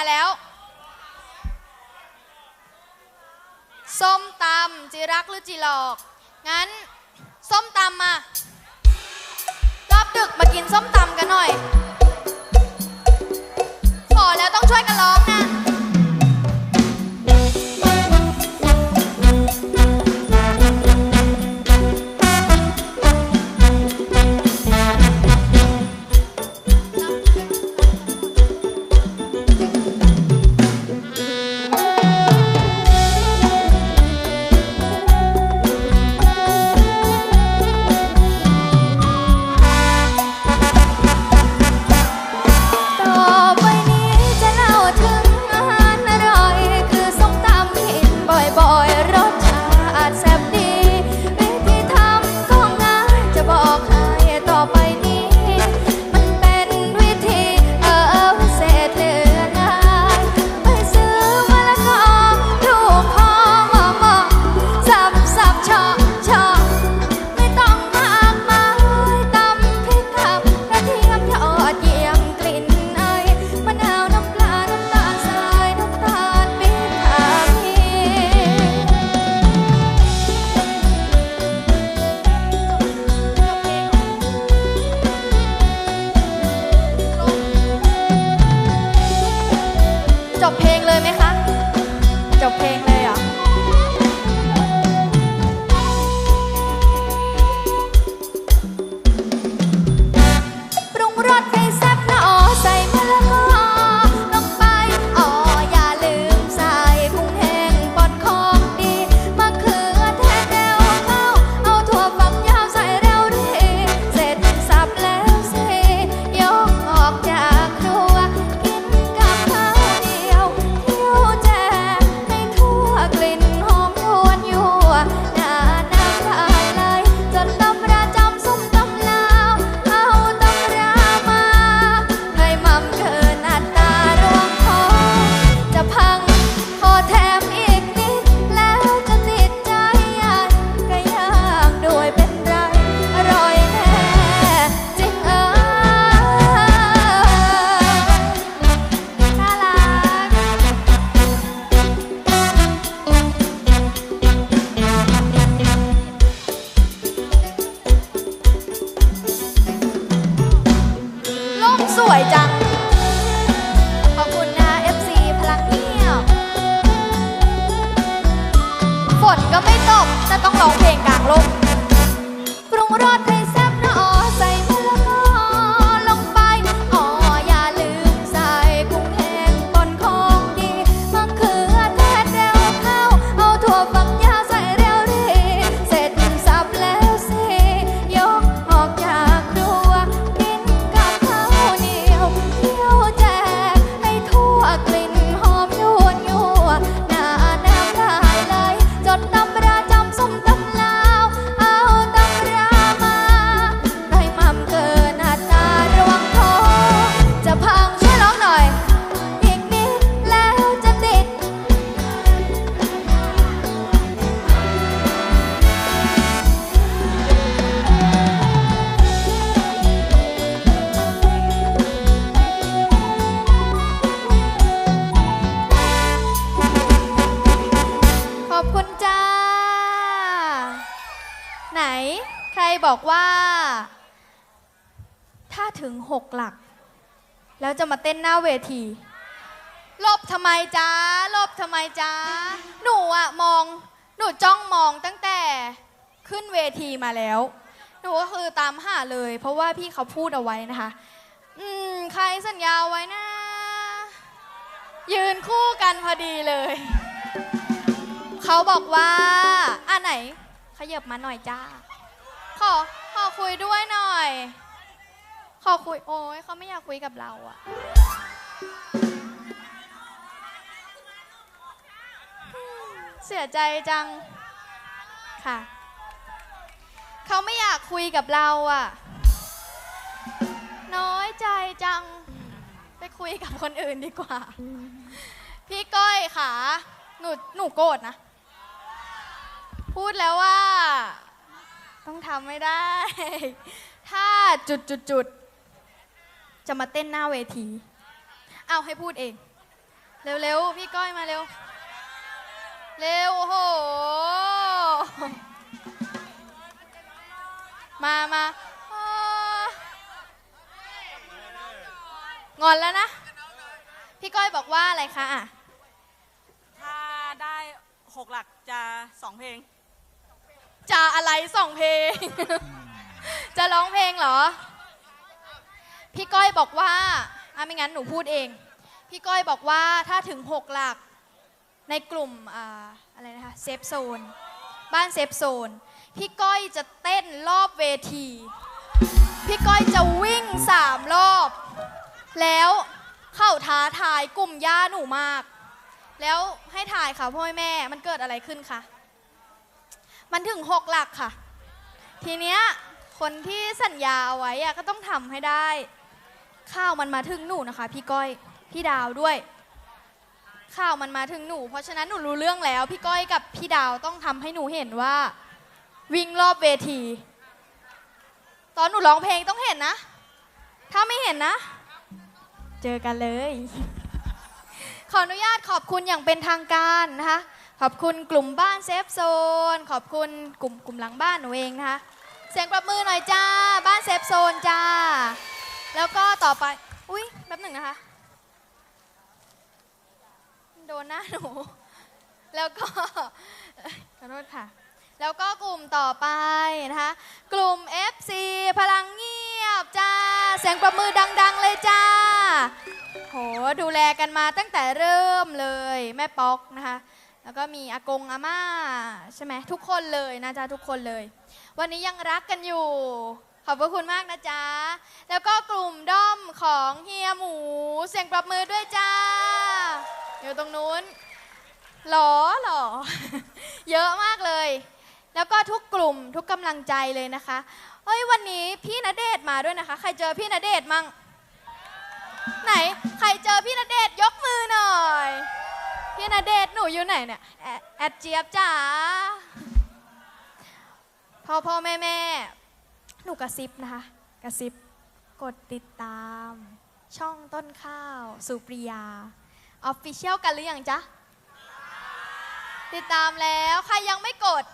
าแล้ว ส้มตำจิรักหรือจิหลอก งั้น ส้มตำมารอบดึกมากินส้มตำกันหน่อย ขอแล้วต้องช่วยกันร้องนะ Okay. บอกว่า ถ้าถึงหกหลัก แล้วจะมาเต้นหน้าเวทีลบทำไมจ้าลบทำไมจ้าหนูอะมอง หนูจ้องมองตั้งแต่ขึ้นเวทีมาแล้ว หนูก็คือตามหาเลย เพราะว่าพี่เขาพูดเอาไว้นะคะ อืม ใครสัญญาไว้นะ ยืนคู่กันพอดีเลย เขาบอกว่าอะไหนขยับมาหน่อยจ้า ขอขอคุยด้วยหน่อย ขอคุยโอ้ยเขาไม่อยากคุยกับเราอะเสียใจจังค่ะ เขาไม่อยากคุยกับเราอะน้อยใจจัง ไปคุยกับคนอื่นดีกว่า พี่ก้อยขาหนูหนูโกรธนะ พูดแล้วว่า ต้องทำไม่ได้ ถ้าจุดจุดจุดจะมาเต้นหน้าเวที เอาให้พูดเอง เร็วๆ พี่ก้อยมาเร็ว เร็วโอ้โหมามางอนแล้วนะ พี่ก้อยบอกว่าอะไรคะอะ ถ้าได้หกหลักจะสองเพลง จะอะไรสองเพลง จะร้องเพลงเหรอ พี่ก้อยบอกว่าอะไม่งั้นหนูพูดเอง พี่ก้อยบอกว่าถ้าถึงหกหลักในกลุ่มอ่าอะไรนะคะเซฟโซน บ้านเซฟโซน พี่ก้อยจะเต้นรอบเวที พี่ก้อยจะวิ่งสามรอบ แล้วเข้าท้าทายกลุ่มย่าหนูมาก แล้วให้ถ่ายค่ะพ่อแม่ มันเกิดอะไรขึ้นคะ มันถึงหกหลักค่ะ ทีเนี้ยคนที่สัญญาเอาไว้อะก็ต้องทำให้ได้ ข้าวมันมาถึงหนูนะคะ พี่ก้อยพี่ดาวด้วย ข้าวมันมาถึงหนู เพราะฉะนั้นหนูรู้เรื่องแล้ว พี่ก้อยกับพี่ดาวต้องทำให้หนูเห็นว่า วิ่งรอบเวที ตอนหนูร้องเพลงต้องเห็นนะ ถ้าไม่เห็นนะ เจอกันเลย ขออนุญาตขอบคุณอย่างเป็นทางการนะคะ ขอบคุณกลุ่มบ้านเซฟโซน ขอบคุณกลุ่มกลุ่มหลังบ้านหนูเองนะคะ เสียงประมือหน่อยจ้า บ้านเซฟโซนจ้า แล้วก็ต่อไป อุ้ยแป๊บหนึ่งนะคะ โดนหน้าหนู แล้วก็ขอโทษค่ะ แล้วก็กลุ่มต่อไปนะคะ กลุ่ม FC พลังเงียบจ้า เสียงประมือดัง ๆ เลยจ้า โห ดูแลกันมาตั้งแต่เริ่มเลยแม่ป๊อกนะคะ แล้วก็มีอากงอาม่าใช่ไหมทุกคนเลยนะจ๊ะทุกคนเลย วันนี้ยังรักกันอยู่ ขอบพระคุณมากนะจ๊ะ แล้วก็กลุ่มด้อมของเฮียหมู เสียงปรบมือด้วยจ้า อยู่ตรงนู้นหรอหรอเยอะมากเลย แล้วก็ทุกกลุ่มทุกกำลังใจเลยนะคะเฮ้ยวันนี้พี่ณเดชน์มาด้วยนะคะ ใครเจอพี่ณเดชน์มั่งไหน ใครเจอพี่ณเดชน์ยกมือหน่อย พี่ณเดชน์หนูอยู่ไหนเนี่ยแอแอดเจี๊ยบจ๋าพ่อพ่อแม่แม่หนูกระซิบนะคะ กระซิบกดติดตาม ช่องต้นข้าว สุปริยาออฟฟิเชียลกันหรือยังจ๊ะ ติดตามแล้วใครยังไม่กด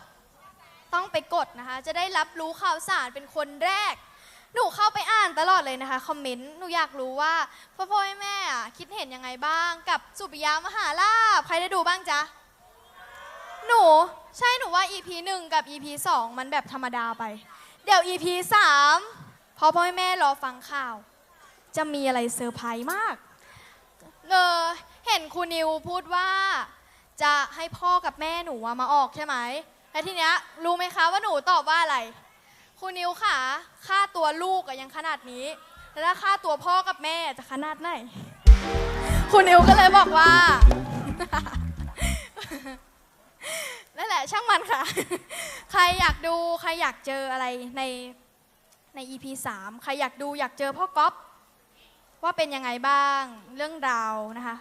ต้องไปกดนะคะ จะได้รับรู้ข่าวสารเป็นคนแรก หนูเข้าไปอ่านตลอดเลยนะคะคอมเมนต์หนูอยากรู้ว่าพ่อพ่อแม่แม่อะคิดเห็นยังไงบ้างกับสุปิยามหาลาภใครได้ดูบ้างจ๊ะหนูใช่หนูว่า EP 1 กับ EP 2 มันแบบธรรมดาไป เดี๋ยว EP 3พ่อพ่อแม่แม่รอฟังข่าว จะมีอะไรเซอร์ไพรส์มากเออเห็นครูนิวพูดว่า จะให้พ่อกับแม่หนูอะมาออกใช่ไหมแล้วทีเนี้ยรู้ไหมคะว่าหนูตอบว่าอะไร ครูนิวค่ะ ค่าตัวลูกอะยังขนาดนี้ แล้วถ้าค่าตัวพ่อกับแม่จะขนาดไหน ครูนิวก็เลยบอกว่า นั่นแหละช่างมันค่ะ ใครอยากดูใครอยากเจออะไรในใน EP 3 ใครอยากดูอยากเจอพ่อก๊อฟว่าเป็นยังไงบ้างเรื่องราวนะคะ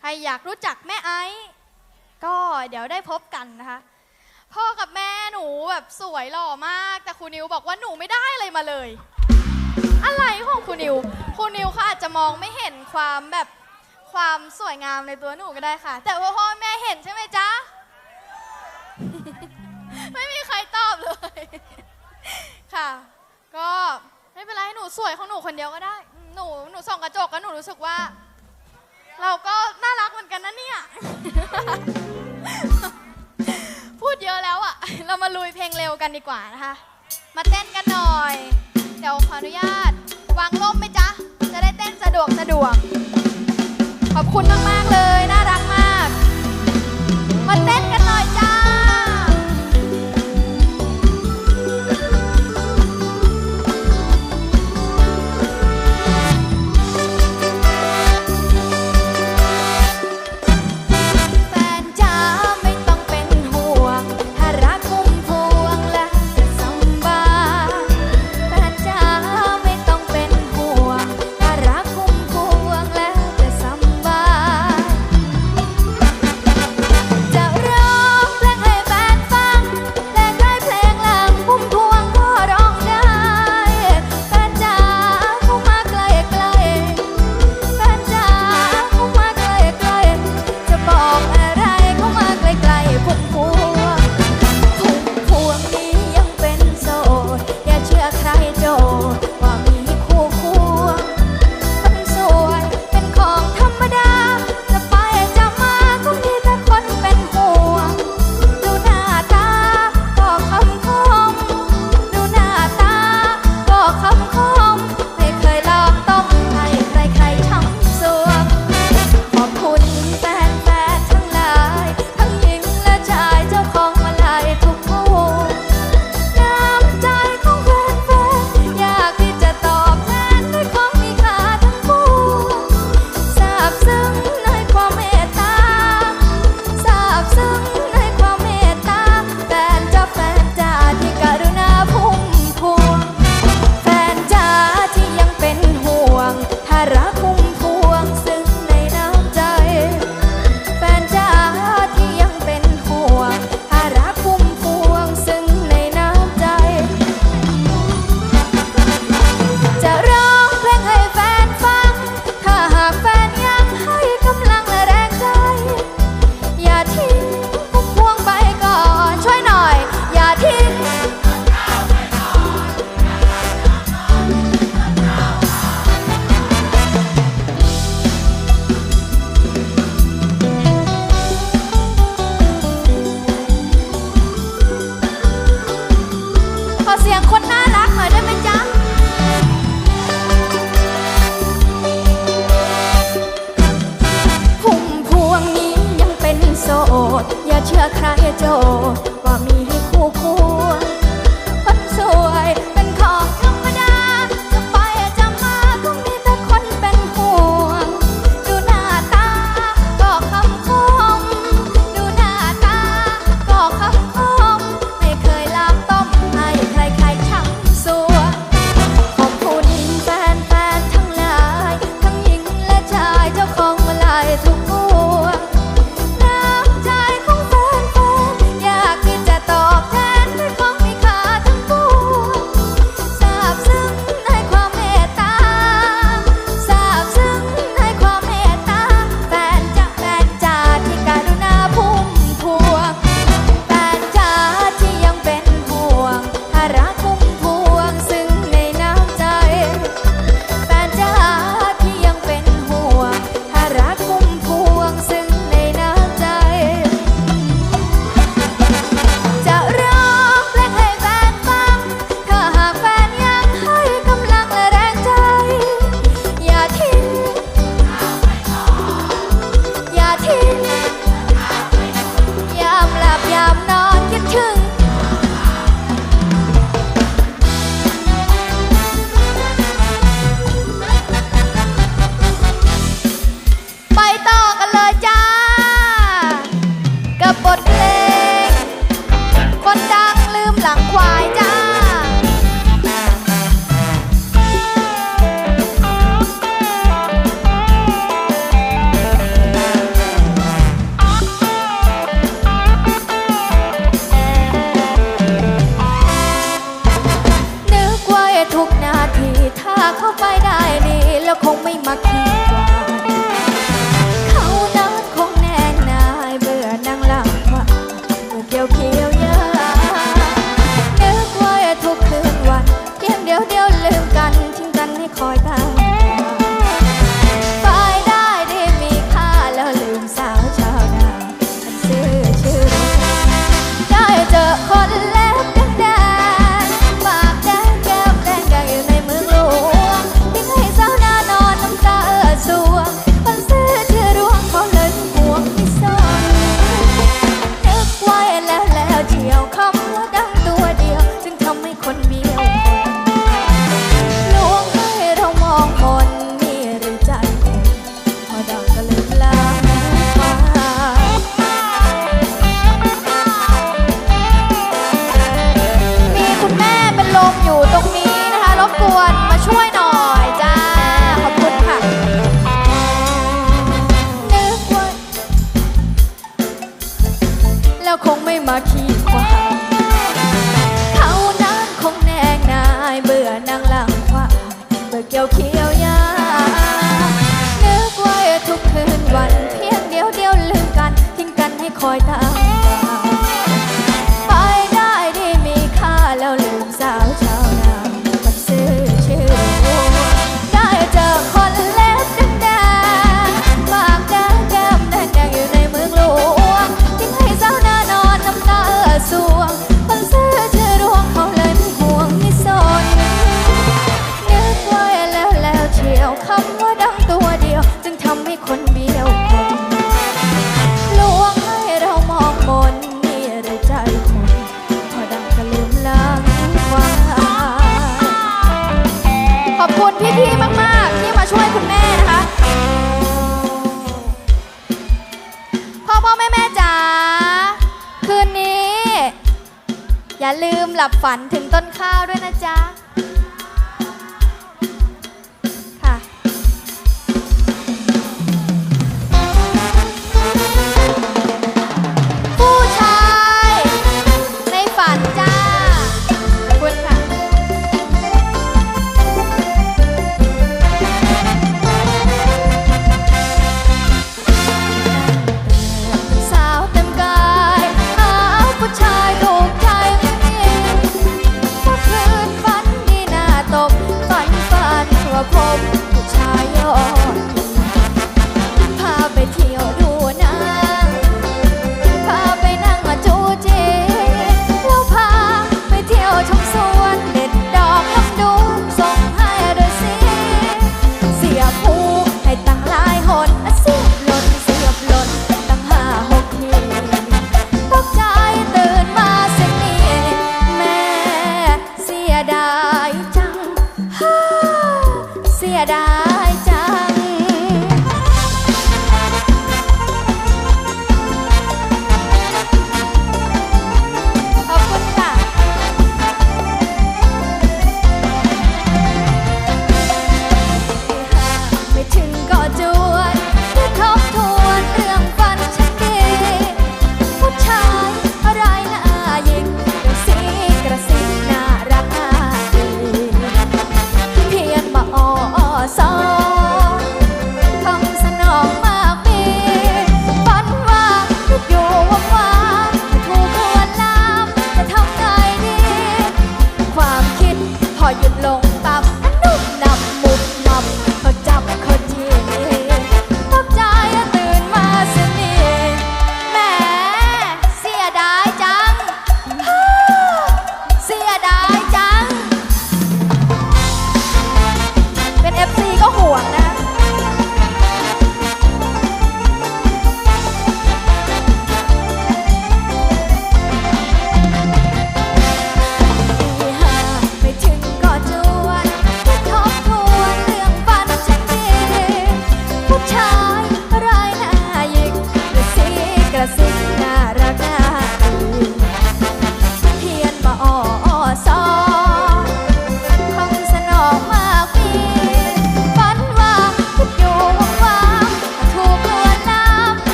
ใครอยากรู้จักแม่ไอซ์ก็เดี๋ยวได้พบกันนะคะ พ่อกับแม่หนูแบบสวยหล่อมาก แต่ครูนิวบอกว่าหนูไม่ได้อะไรมาเลย อะไรของครูนิวครูนิวเขาอาจจะมองไม่เห็นความแบบความสวยงามในตัวหนูก็ได้ค่ะ แต่ว่าพ่อแม่เห็นใช่ไหมจ๊ะ ไม่มีใครตอบเลย ค่ะ ก็ไม่เป็นไรหนูสวยของหนูคนเดียวก็ได้ หนูหนูส่องกระจกแล้วหนูรู้สึกว่า เราก็น่ารักเหมือนกันนะเนี่ย พูดเยอะแล้วอะเรามาลุยเพลงเร็วกันดีกว่านะคะ มาเต้นกันหน่อย เดี๋ยวขออนุญาต วางร่มไหมจ๊ะ จะได้เต้นสะดวกสะดวก ขอบคุณมาก ๆ เลยนะ ที่ความเขานั้นคงแนงนายเบื่อนางหลังคว่าเบื่อเกี่ยวเคียวยานึกไว้ทุกคืนวันเพียงเดียวเดียวลืมกัน ทิ้งกันให้คอยตา ขอบคุณพี่ๆมาก ๆ ที่มาช่วยคุณแม่นะคะ พ่อพ่อแม่แม่จ๋าคืนนี้ อย่าลืมหลับฝันถึงต้นข้าวด้วยนะจ๊ะ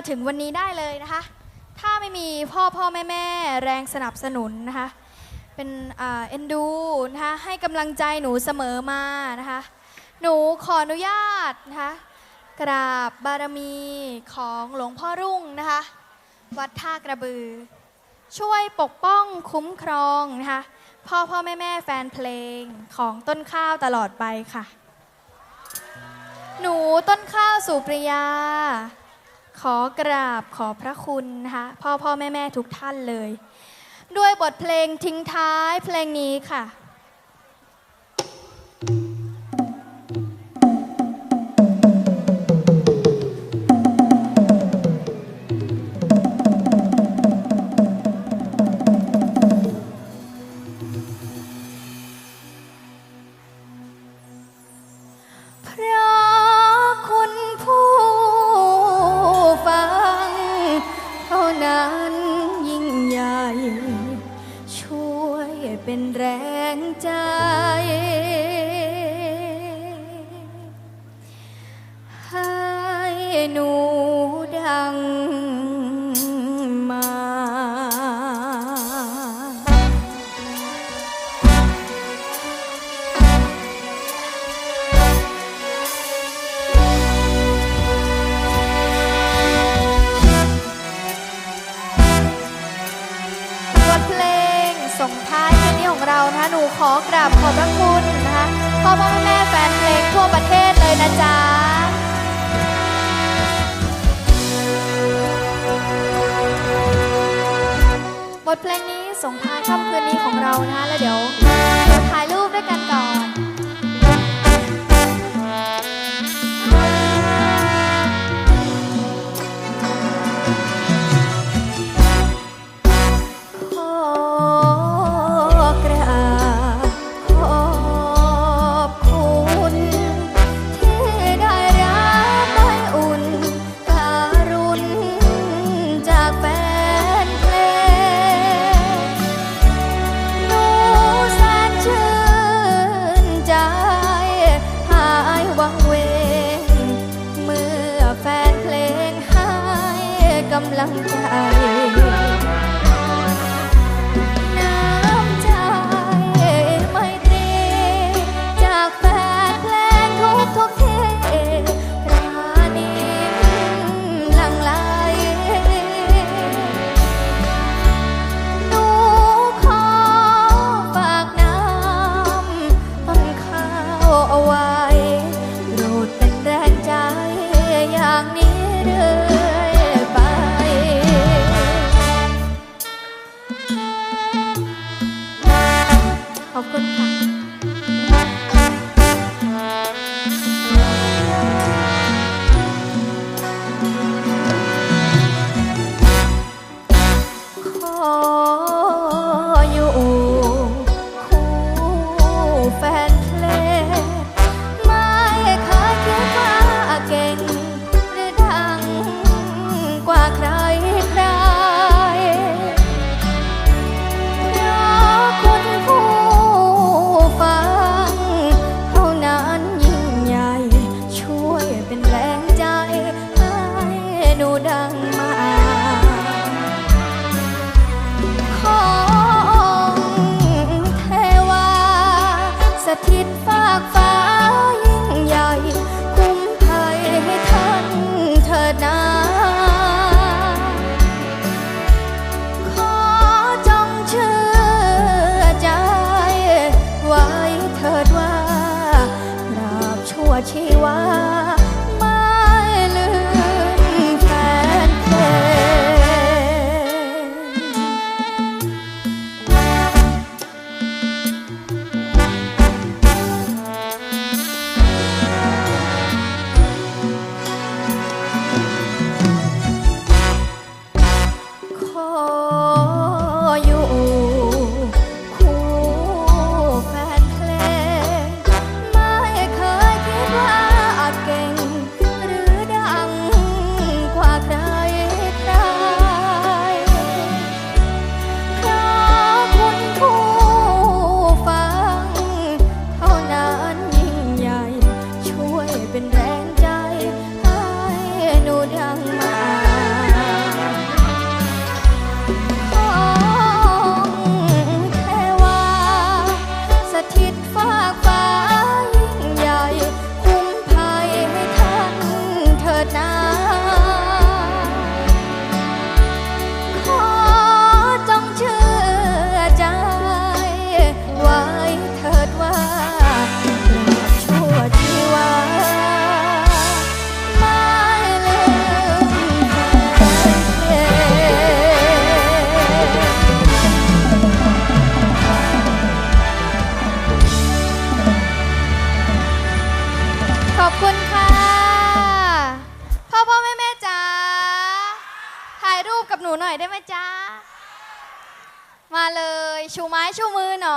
าถึงวันนี้ได้เลยนะคะ ถ้าไม่มีพ่อพ่อแม่แม่แรงสนับสนุนนะคะ เป็นเอ็นดูนะคะให้กำลังใจหนูเสมอมานะคะ หนูขออนุญาตนะคะกราบบารมีของหลวงพ่อรุ่งนะคะ วัดท่ากระบือ ช่วยปกป้องคุ้มครองนะคะพ่อพ่อแม่แม่แฟนเพลงของต้นข้าวตลอดไปค่ะ หนูต้นข้าวสุปริยา ขอกราบขอพระคุณนะคะพ่อพ่อแม่แม่ทุกท่านเลย ด้วยบทเพลงทิ้งท้ายเพลงนี้ค่ะ งมาเพลงส่งท้ายวันนี้ของเรานะหนูขอกราบขอบพระคุณนะคะขอบพระ ทเพลงนี้ส่งท้ายค่ำคืนนี้ของเรานะคะแล้วเดี๋ยวถ่ายรูปด้วยกันก่อน ขอบคุณค่ะ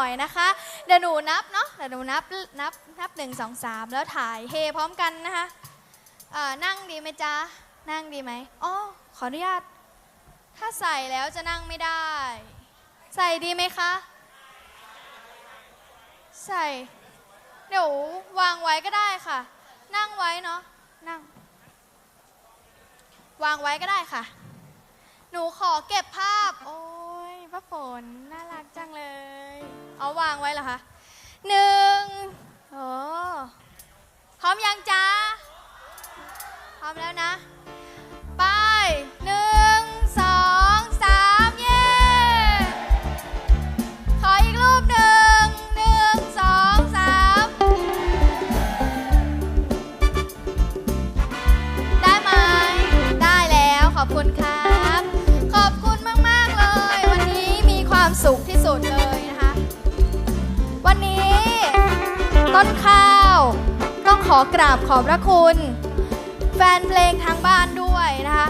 อยนะคะ เดี๋ยวหนูนับเนาะเดี๋ยวหนูนับนับนับหนึ่งสองสามแล้วถ่ายเฮพร้อมกันนะคะเอ่อนั่งดีไหมจ๊ะนั่งดีไหมอ๋อขออนุญาต ถ้าใส่แล้วจะนั่งไม่ได้ ใส่ดีไหมคะ ใส่เดี๋ยววางไว้ก็ได้ค่ะ นั่งไว้เนาะนั่ง วางไว้ก็ได้ค่ะ หนูขอเก็บภาพ โอ้ยพระฝนน่ารักจังเลย เอาวางไว้เหรอคะหนึ่งโอ้พร้อมยังจ๊ะพร้อมแล้วนะ ไปหนึ่งสองสามเย้ขออีกรูปหนึ่งหนึ่งสองสามได้ไหมได้แล้วขอบคุณครับ ขอบคุณมาก ๆ เลย วันนี้มีความสุขที่สุด ต้นข้าว ต้องขอกราบขอบพระคุณ แฟนเพลงทางบ้านด้วยนะคะ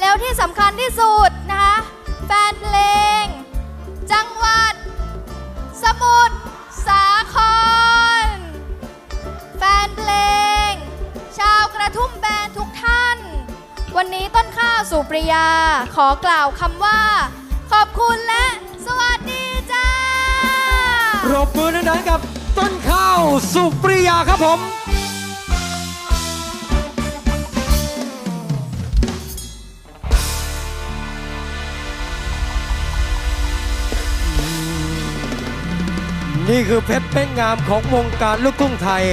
แล้วที่สำคัญที่สุดนะคะ แฟนเพลง จังหวัด สมุทรสาคร แฟนเพลง ชาวกระทุ่มแบนทุกท่าน วันนี้ต้นข้าวสุปริยาขอกล่าวคำว่า ขอบคุณและสวัสดีจ้ารบมือดังๆกับาสุปริยาครับผมนี่คือเพชรเป้งงามของวงการลูกทุ่งไทย